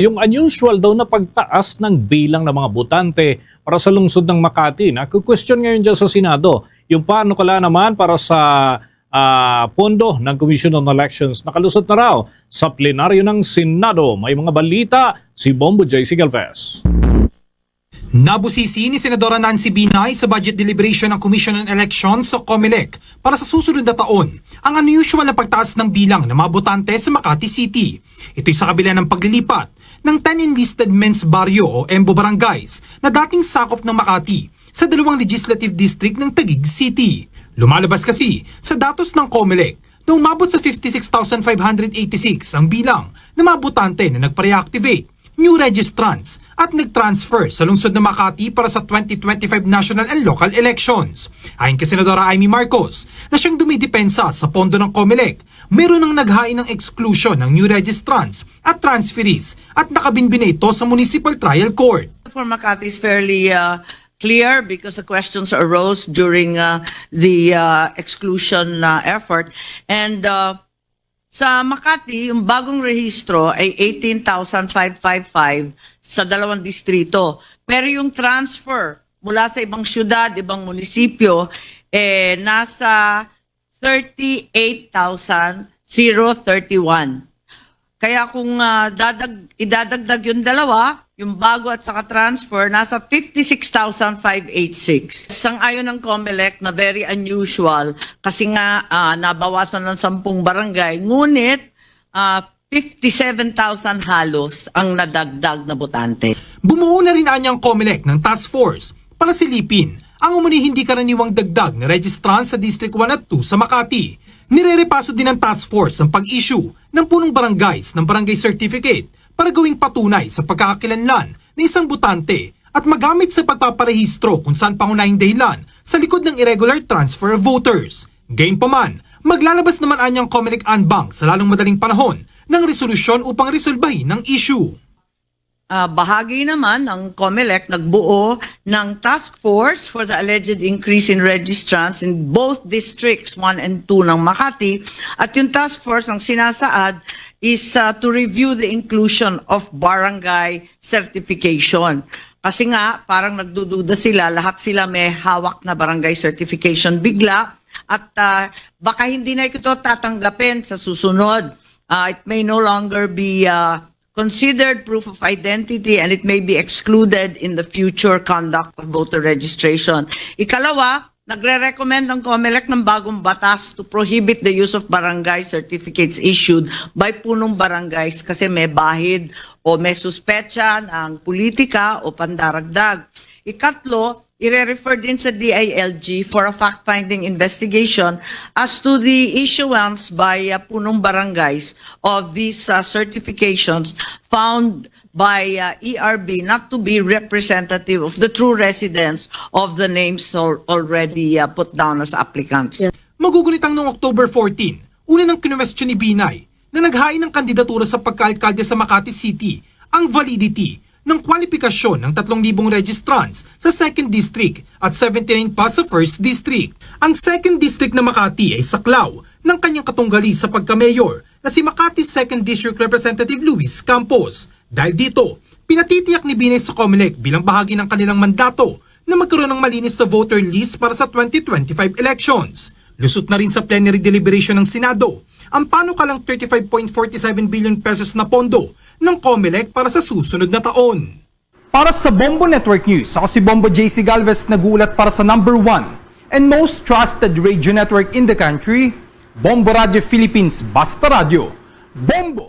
Yung unusual daw na pagtaas ng bilang ng mga botante para sa lungsod ng Makati. Nagko-question ngayon dyan sa Senado yung paano kala naman para sa ah, pondo ng Commission on Elections. Nakalusot na raw sa plenaryo ng Senado. May mga balita si Bombo J. Sigalvez. Nabusisi ni Senadora Nancy Binay sa budget deliberation ng Commission on Elections sa COMELEC para sa susunod na taon ang unusual na pagtaas ng bilang ng mga botante sa Makati City. Ito'y sa kabila ng paglilipat ng 10 enlisted men's barrio o EMBO barangays na dating sakop ng Makati sa dalawang legislative district ng Taguig City. Lumalabas kasi sa datos ng COMELEC na umabot sa 56,586 ang bilang ng mga botante na nagpa-reactivate new registrants at nag-transfer sa lungsod ng Makati para sa 2025 national and local elections. Ayon kay Senadora Amy Marcos na siyang dumidepensa sa pondo ng COMELEC, meron ng naghain ng exclusion ng new registrants at transferees at nakabinbina ito sa Municipal Trial Court. for Makati is fairly uh, clear because the questions arose during uh, the uh, exclusion uh, effort. And uh, sa Makati, yung bagong rehistro ay 18,555 sa dalawang distrito. Pero yung transfer mula sa ibang syudad, ibang munisipyo, eh, nasa 38,031. Kaya kung ah, dadag, idadagdag yung dalawa, yung bago at saka transfer, nasa 56,586. Sang-ayon ng COMELEC na very unusual kasi nga ah, nabawasan ng 10 barangay, ngunit ah, 57,000 halos ang nadagdag na botante. Bumuo na rin anyang COMELEC ng task force para silipin ang umuni hindi karaniwang dagdag na registrant sa District 1 at 2 sa Makati. Nirerepaso din ng task force ang pag-issue ng punong barangays ng barangay certificate para gawing patunay sa pagkakakilanlan ng isang butante at magamit sa pagpaparehistro kung saan pangunahing dahilan sa likod ng irregular transfer of voters. Gayunpaman, maglalabas naman anyang Comelec Anbang sa lalong madaling panahon ng resolusyon upang resolbahin ang issue. Ah, bahagi naman ng COMELEC nagbuo ng task force for the alleged increase in registrants in both districts 1 and 2 ng Makati at yung task force ang sinasaad is ah, to review the inclusion of barangay certification. Kasi nga parang nagdududa sila, lahat sila may hawak na barangay certification bigla at ah, baka hindi na ito tatanggapin sa susunod. Ah, it may no longer be ah, considered proof of identity and it may be excluded in the future conduct of voter registration. Ikalawa, nagre-recommend ng COMELEC ng bagong batas to prohibit the use of barangay certificates issued by punong barangays kasi may bahid o may suspecha ng politika o pandaragdag. Ikatlo, ire-refer din sa DILG for a fact-finding investigation as to the issuance by uh, punong barangays of these uh, certifications found by uh, ERB not to be representative of the true residents of the names al- already uh, put down as applicants. Magugunitang noong October 14, una ng kinwestiyon ni Binay na naghain ng kandidatura sa pagkaalkalde sa Makati City ang validity ng kwalifikasyon ng 3,000 registrants sa 2nd District at 79 pa sa 1st District. Ang 2nd District na Makati ay saklaw ng kanyang katunggali sa pagka-mayor na si Makati 2nd District Representative Luis Campos. Dahil dito, pinatitiyak ni Binay sa COMELEC bilang bahagi ng kanilang mandato na magkaroon ng malinis sa voter list para sa 2025 elections. Lusot na rin sa plenary deliberation ng Senado ang panukalang 35.47 billion pesos na pondo ng COMELEC para sa susunod na taon. Para sa Bombo Network News, ako si Bombo JC Galvez nagulat para sa number one and most trusted radio network in the country, Bombo Radio Philippines Basta Radio. Bombo!